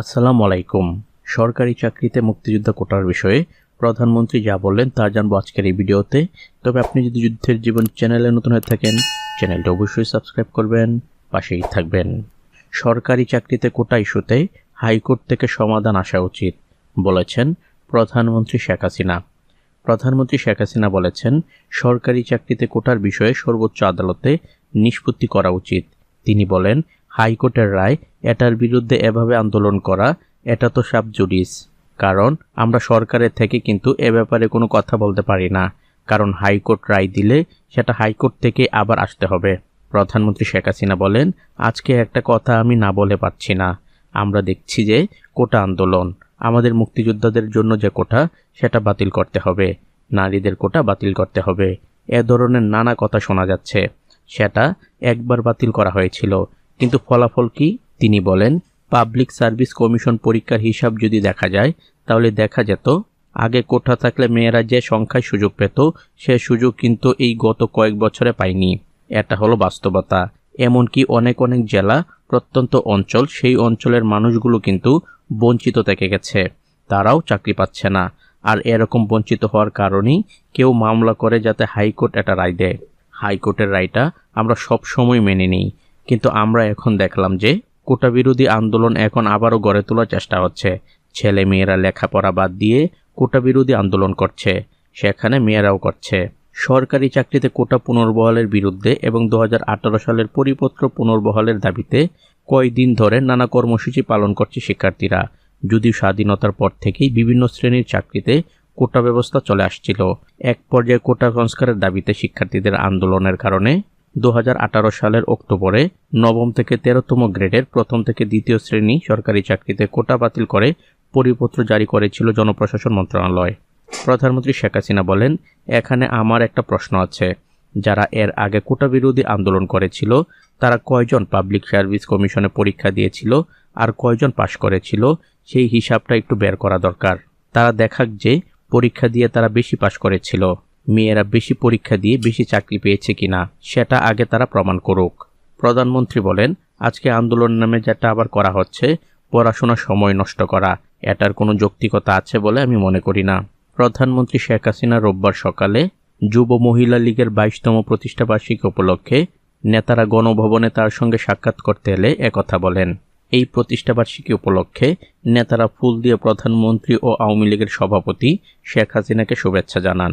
আসসালামু আলাইকুম। সরকারি চাকরিতে মুক্তিযোদ্ধা কোটার বিষয়ে প্রধানমন্ত্রী যা বললেন তা জানব আজকের এই ভিডিওতে। তবে আপনি যদি যুদ্ধের জীবন চ্যানেলে নতুন হয়ে থাকেন, চ্যানেলটা অবশ্যই সাবস্ক্রাইব করবেন, পাশেই থাকবেন। সরকারি চাকরিতে কোটা ইস্যুতে হাইকোর্ট থেকে সমাধান আসা উচিত, বলেছেন প্রধানমন্ত্রী শেখ হাসিনা। প্রধানমন্ত্রী শেখ হাসিনা বলেছেন, সরকারি চাকরিতে কোটার বিষয়ে সর্বোচ্চ আদালতে নিষ্পত্তি করা উচিত। তিনি বলেন হাইকোর্টের রায়, এটার বিরুদ্ধে এভাবে আন্দোলন করা, এটা তো সাব জুডিস। কারণ, আমরা সরকারের থেকে কিন্তু এ ব্যাপারে কোনো কথা বলতে পারি না। কারণ হাইকোর্ট রায় দিলে সেটা হাইকোর্ট থেকে আবার আসতে হবে। প্রধানমন্ত্রী শেখ হাসিনা বলেন, আজকে একটা কথা আমি না বলে পারছি না। আমরা দেখছি যে কোটা আন্দোলন, আমাদের মুক্তিযোদ্ধাদের জন্য যে কোটা, সেটা বাতিল করতে হবে। নারীদের কোটা বাতিল করতে হবে। এ ধরনের নানা কথা শোনা যাচ্ছে। সেটা একবার বাতিল করা হয়েছিল। কিন্তু ফলাফল কি? তিনি বলেন, পাবলিক সার্ভিস কমিশন পরীক্ষার হিসাব যদি দেখা যায়, তাহলে দেখা যেত, আগে কোঠা থাকলে মেয়েরা যে সংখ্যায় সুযোগ পেত, সে সুযোগ কিন্তু এই গত কয়েক বছরে পায়নি। এটা হলো বাস্তবতা। এমনকি অনেক অনেক জেলা, প্রত্যন্ত অঞ্চল, সেই অঞ্চলের মানুষগুলো কিন্তু বঞ্চিত থেকে গেছে। তারাও চাকরি পাচ্ছে না। আর এরকম বঞ্চিত হওয়ার কারণেই কেউ মামলা করে যাতে হাইকোর্ট এটা রায় দেয়। হাইকোর্টের রায়টা আমরা সব সময় মেনে নিই। কিন্তু আমরা এখন দেখলাম যে কোটা বিরোধী আন্দোলন এখন আবারও গড়ে তোলার চেষ্টা হচ্ছে। ছেলে মেয়েরা লেখাপড়া বাদ দিয়ে কোটা বিরোধী আন্দোলন করছে, সেখানে মেয়েরাও করছে। সরকারি চাকরিতে কোটা পুনর্বহালের বিরুদ্ধে এবং দু হাজার আঠারো সালের পরিপত্র পুনর্বহালের দাবিতে কয়দিন ধরে নানা কর্মসূচি পালন করছে শিক্ষার্থীরা। যদিও স্বাধীনতার পর থেকেই বিভিন্ন শ্রেণির চাকরিতে কোটা ব্যবস্থা চলে আসছিল। এক পর্যায়ে কোটা সংস্কারের দাবিতে শিক্ষার্থীদের আন্দোলনের কারণে দু হাজার আঠারো সালের অক্টোবরে নবম থেকে তেরোতম গ্রেডের প্রথম থেকে দ্বিতীয় শ্রেণি সরকারি চাকরিতে কোটা বাতিল করে পরিপত্র জারি করেছিল জনপ্রশাসন মন্ত্রণালয়। প্রধানমন্ত্রী শেখ হাসিনা বলেন, এখানে আমার একটা প্রশ্ন আছে। যারা এর আগে কোটা বিরোধী আন্দোলন করেছিল, তারা কয়জন পাবলিক সার্ভিস কমিশনে পরীক্ষা দিয়েছিল আর কয়জন পাশ করেছিল, সেই হিসাবটা একটু বের করা দরকার। তারা দেখাক যে পরীক্ষা দিয়ে তারা বেশি পাশ করেছিল। মেয়েরা বেশি পরীক্ষা দিয়ে বেশি চাকরি পেয়েছে কিনা, সেটা আগে তারা প্রমাণ করুক। প্রধানমন্ত্রী বলেন, আজকে আন্দোলন নামে যেটা আবার করা হচ্ছে পড়াশোনার সময় নষ্ট করা, এটার কোনো যৌক্তিকতা আছে বলে আমি মনে করি না। প্রধানমন্ত্রী শেখ হাসিনা রোববার সকালে যুব মহিলা লীগের বাইশতম প্রতিষ্ঠা বার্ষিকী উপলক্ষে নেতারা গণভবনে তার সঙ্গে সাক্ষাৎ করতে এলে একথা বলেন। এই প্রতিষ্ঠাবার্ষিকী উপলক্ষে নেতারা ফুল দিয়ে প্রধানমন্ত্রী ও আওয়ামী লীগের সভাপতি শেখ হাসিনাকে শুভেচ্ছা জানান।